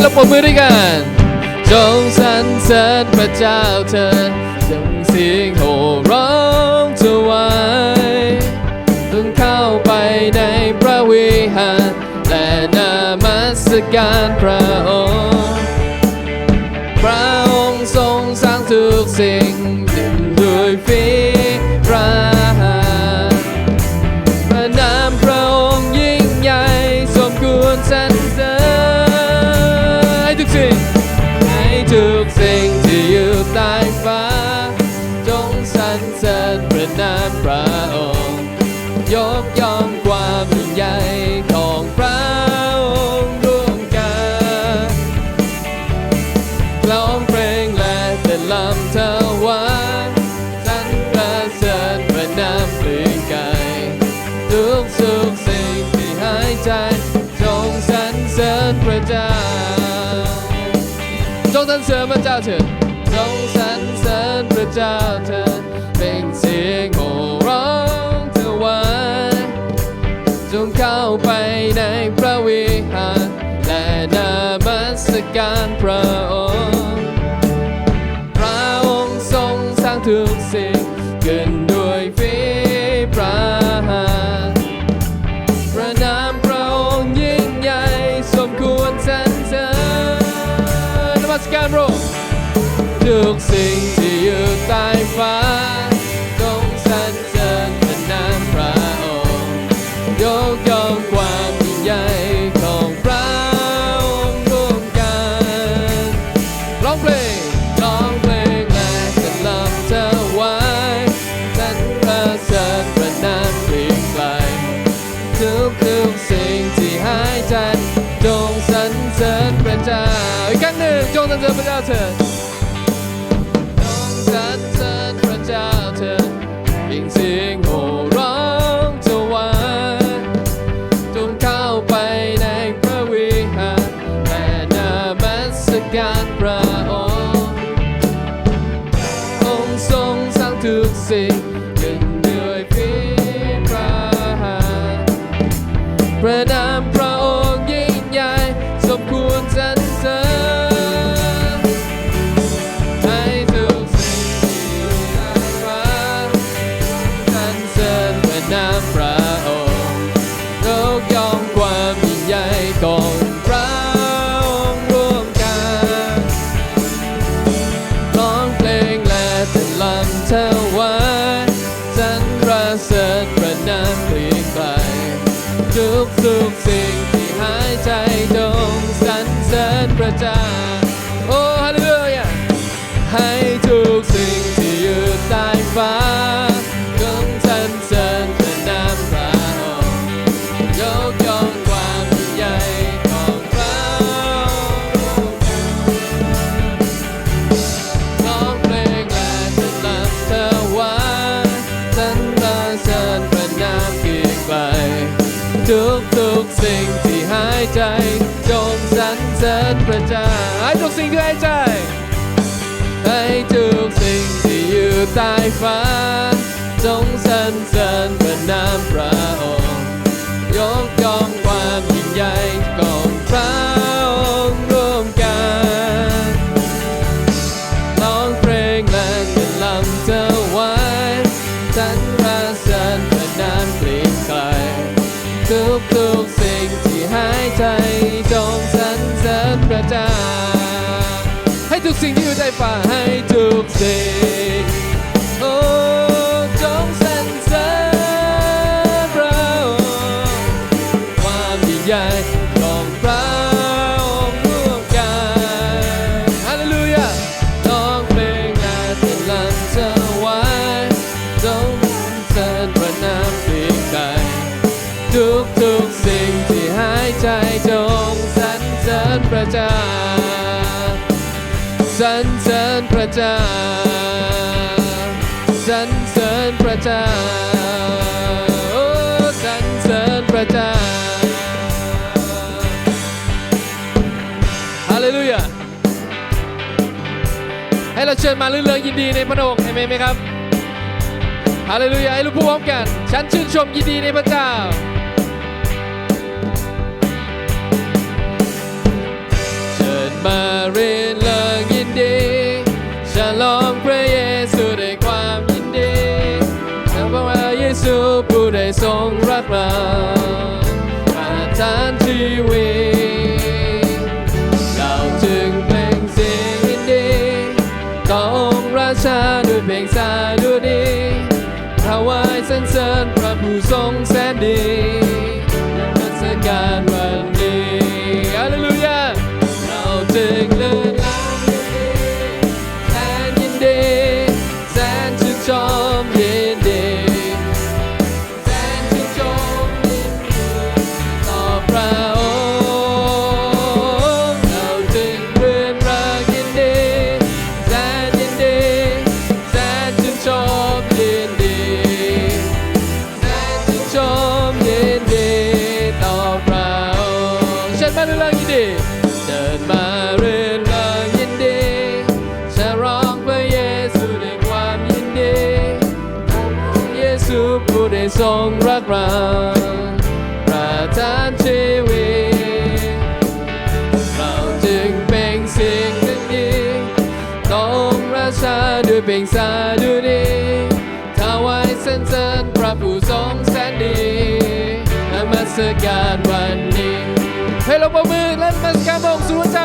เราปรบมือด้วยกันจงสรรเสริญพระเจ้าเธอจงเสียงโห่ร้องถวายจงเข้าไปในพระวิหารและนามัสการพระ สริญพระนามพระองค์ยกย่องความยิ่งใหญ่ของพระองค์ร่วมกันร้องเพลงและแต่ลำเธอวายฉันประเสริฐพระนามเปลี่ยนกายทุกสุขสิ่งที่หายใจจงสรรเสริญพระเจ้าจงสรรเสริญพระเจ้าเถิดจงสรรเสริญพระเจ้าเถิด ไปในพระวิหาร และนามัสการพระองค์ พระองค์ทรงสร้างทุกสิ่งขึ้นด้วยฝีพระหัตพระนามพระองค์ยิ่งใหญ่สมควรสรรเสริญนมัสการพระองค์ทุกสิ่งที่อยู่ใต้ฟ้า ครั้งหนึ่งจงสรรเสริ ทุกทุกสิ่งที่หายใจจงสรรเสริญพระเจ้าโอ้ฮาเลลูยาให้ทุกสิ่งที่อยู่ใต้ฟ้า อยู่ใต้ฟ้า จงสรรเสริญพระนามพระองค์ยกย่องความยิ่งใหญ่ของพระองค์ร่วมกันร้องเพลงและจะลำเธอไว้สรรเสริญพระนามเปลี่ยนไกลทุกทุกสิ่งที่หายใจจงสรรเสริญพระเจ้าให้ทุกสิ่งที่อยู่ใต้ฟ้าให้ทุกสิ่ง พระเจ้าสรรเสริญพระเจ้าสรรเสริญพระเจ้าโอ้สรรเสริญพระเจ้าฮาเลลูยาให้เราเชิญมาเรื่องๆยินดีในพระองค์เห็นไหมครับฮาเลลูยาให้รู้พร้อมกัน ฉันชื่นชมยินดีในพระเจ้า มาเรียนเลิกยินดีฉลองพระเยซูด้วยความยินดีนกว่าเยซูผู้ได้ทรงรักเราประทานชีวิตเราจึงเพลงเสียงยินดีต่อองค์ราชาด้วยเพลงสาดุดีถวายสรรเสริญพระผู้ทรงแสนดี มยินดีแสนจะชมยินดีต่อเราเช่นมาเรื่องยินดีเดินมาเรื่องเยินดีจะร้องพระเยซูด้ความยินดีเยซูผู้ได้ทรงรักเราประทานชีวิตเราจึงเป็นสิ่งหนึ่งดีต้องรักษาด้วยเป็นสาดุนี การวันนี้ ให้เราประมือและมันการมองสู่ใจ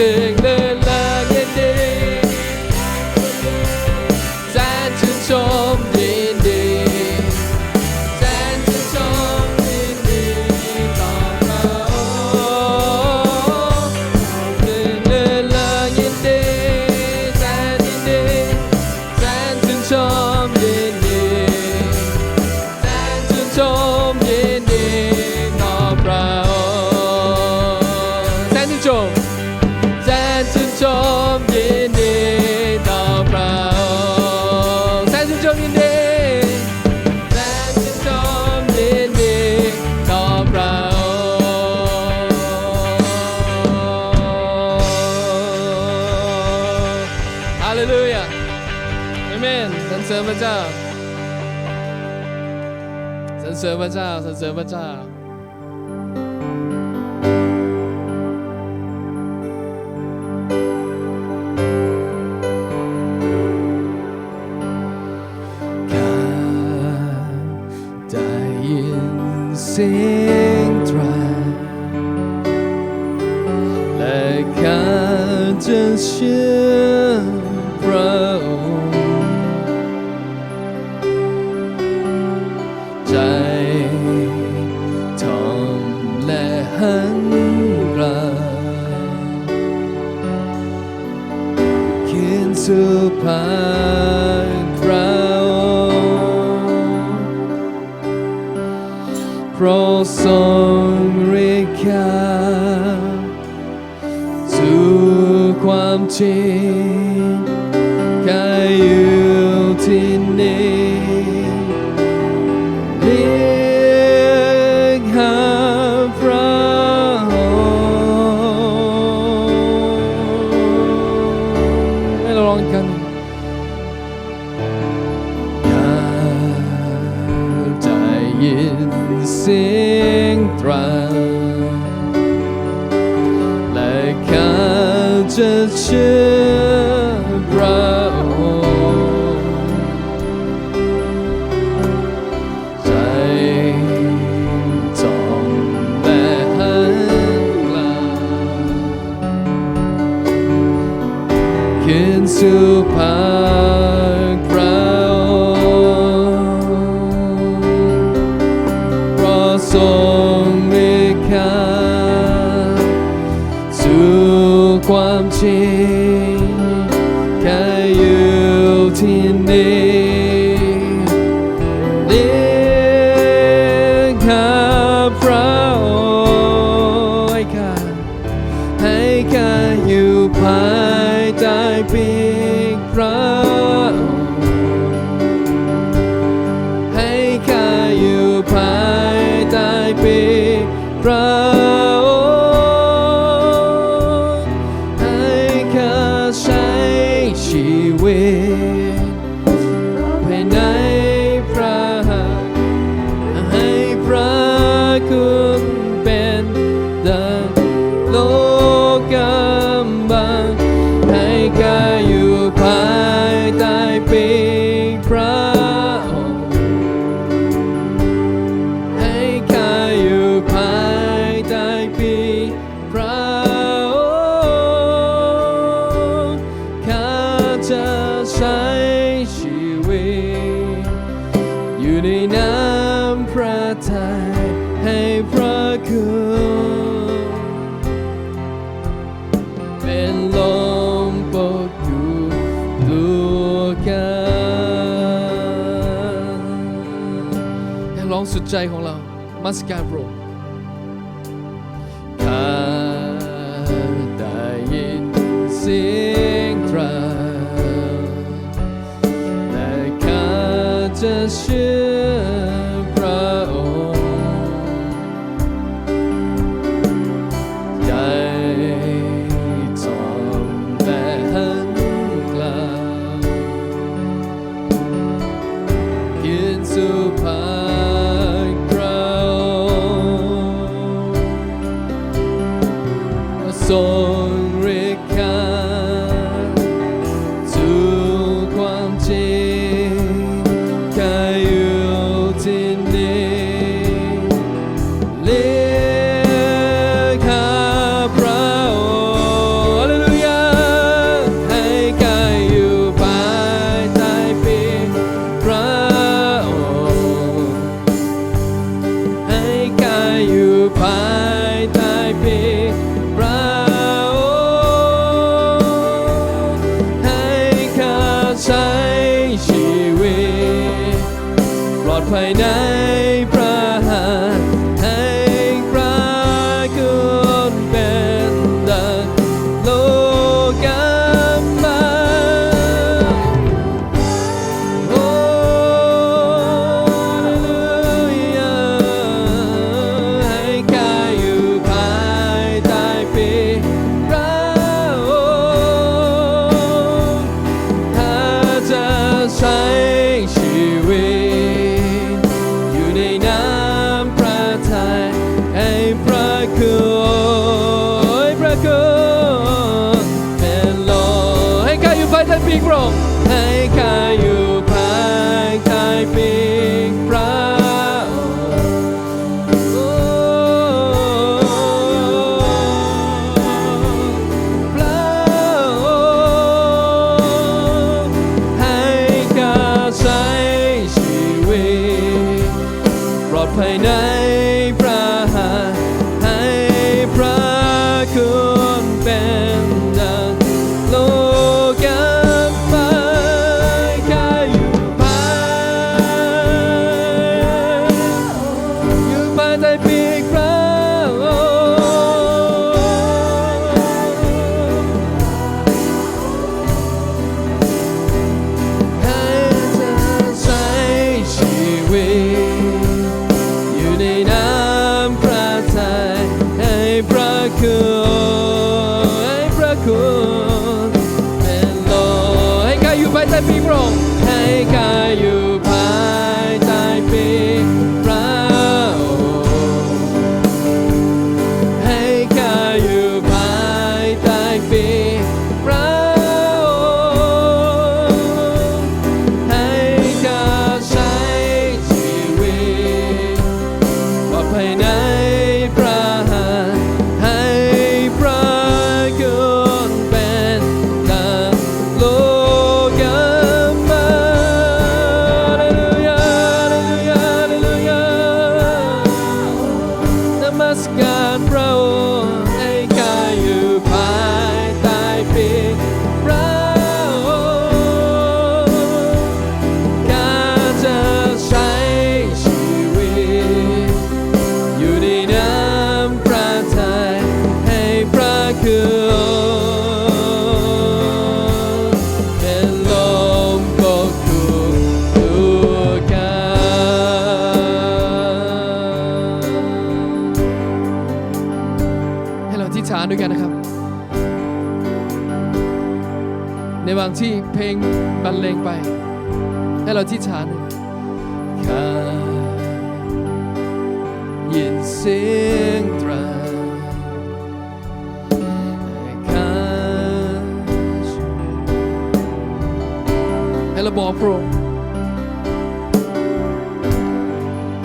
sing 们这样，神使我们这样，神使这。 ใจทอมและหันกลับคืนสู่พานเราเพราะทรง ใจของเรามาสการโรรดข้าได้ยินเสียงตราและข้าจะเชื่อ ด้วยกันนะครับ ในบางที่เพลงบรรเลงไป ให้เราที่ฐานข้ายินเสียงตรา้ให้เราบอกพระองค์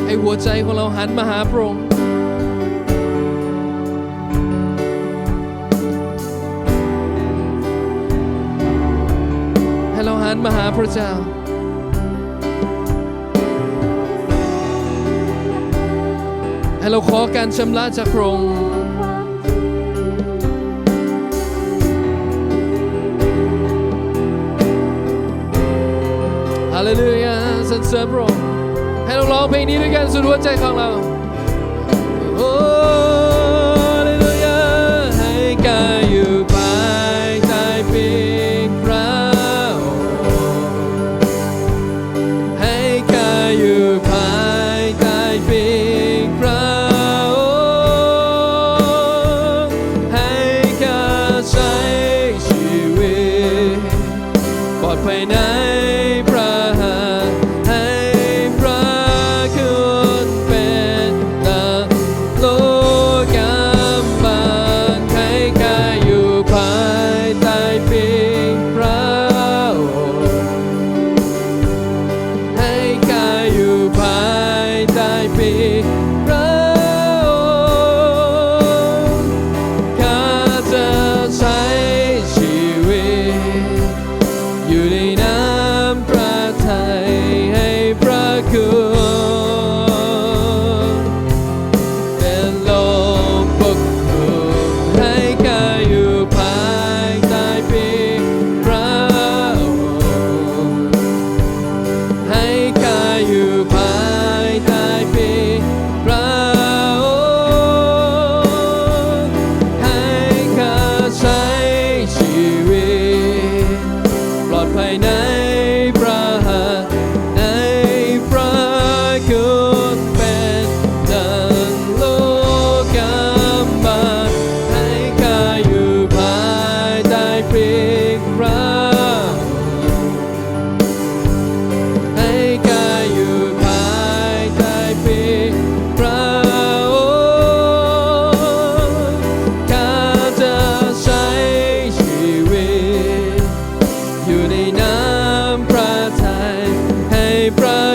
ให้หัวใจของเราหันมาหาพระองค์ นมาหาพระเจ้า ให้เราขอการชำระจากพระองค์ฮาเลลูยาสรรเสริญพระองค์ให้เราร้องเพลงนี้ด้วยกันสุดหัวใจของเรา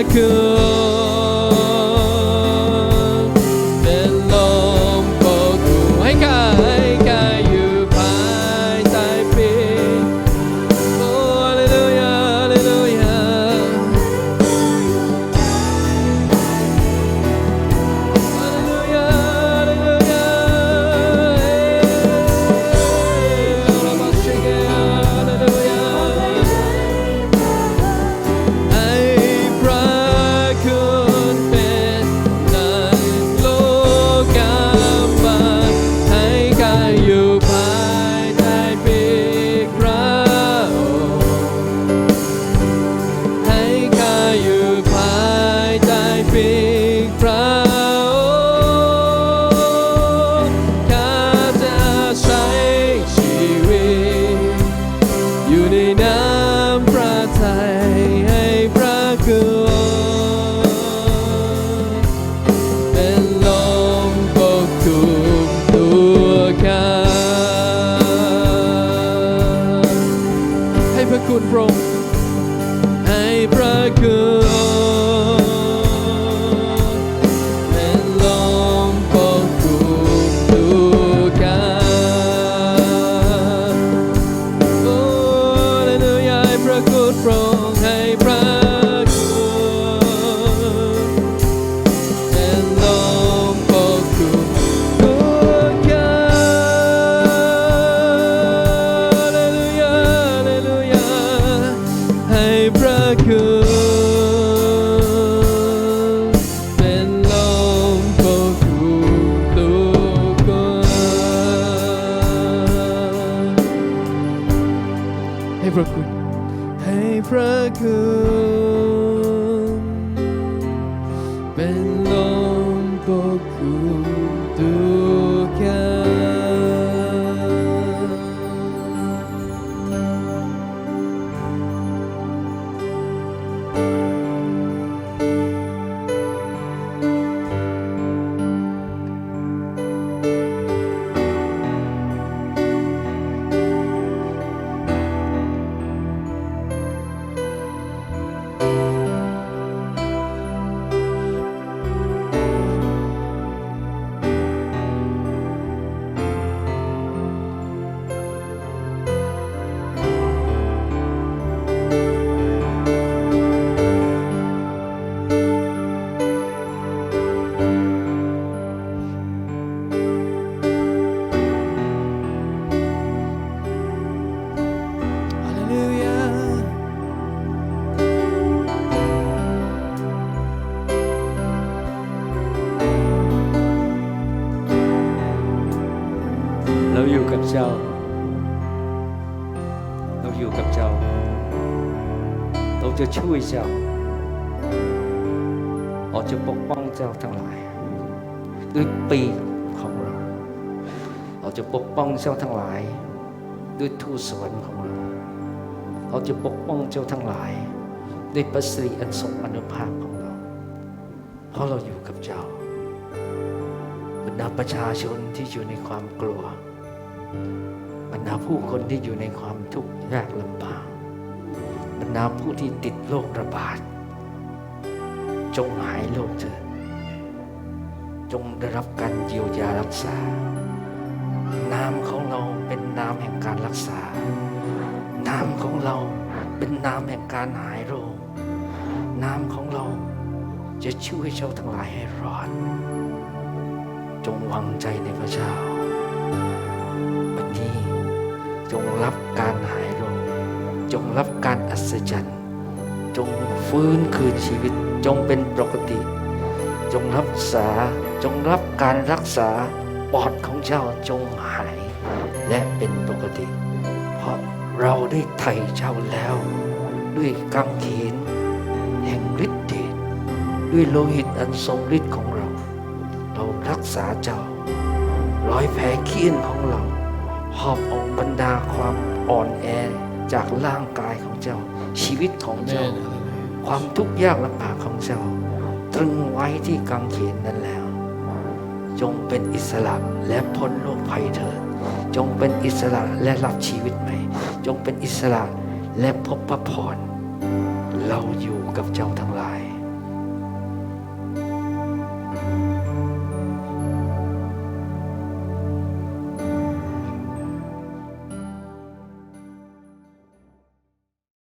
like a จะช่วยเจ้าเราจะปกป้องเจ้าทั้งหลาย ด้วยปีกของเราเราจะปกป้องเจ้าทั้งหลาย ด้วยทูตสวรรค์ของเราเราจะปกป้องเจ้าทั้งหลาย ด้วยพระสิริอันทรงอนุภาพของเรา เพราะเราอยู่กับเจ้าบรรดาประชาชนที่อยู่ในความกลัวบรรดาผู้คนที่อยู่ในความทุกข์ยากลำบาก บรรดาผู้ที่ติดโรคระบาด จงหายโรคเถิดจงได้รับการเยียวยารักษา นามของเราเป็นนามแห่งการรักษา นามของเราเป็นนามแห่งการหายโรค นามของเราจะช่วยเจ้าทั้งหลายให้รอด จงวางใจในพระเจ้า วันนี้จงรับการ ศจรรย์ จงฟื้นคืนชีวิต จงเป็นปกติ จงรักษา จงรับการรักษาปอดของเจ้าจงหายและเป็นปกติ เพราะเราได้ไถ่เจ้าแล้ว ด้วยกางเขนแห่งฤทธิ์เดชด้วยโลหิตอันทรงฤทธิ์ของเรา เรารักษาเจ้า ร้อยแผลเคี้ยนของเราหอบเออกบรรดาความอ่อนแอจากร่างกายของเจ้า ชีวิตของแม่เจ้า ความทุกข์ยากลำบากของเจ้า ตรึงไว้ที่กางเขนนั้นแล้ว จงเป็นอิสระและพ้นโรคภัยเถิด จงเป็นอิสระและรับชีวิตใหม่ จงเป็นอิสระและพบพระพรเราอยู่กับเจ้าทั้งหลาย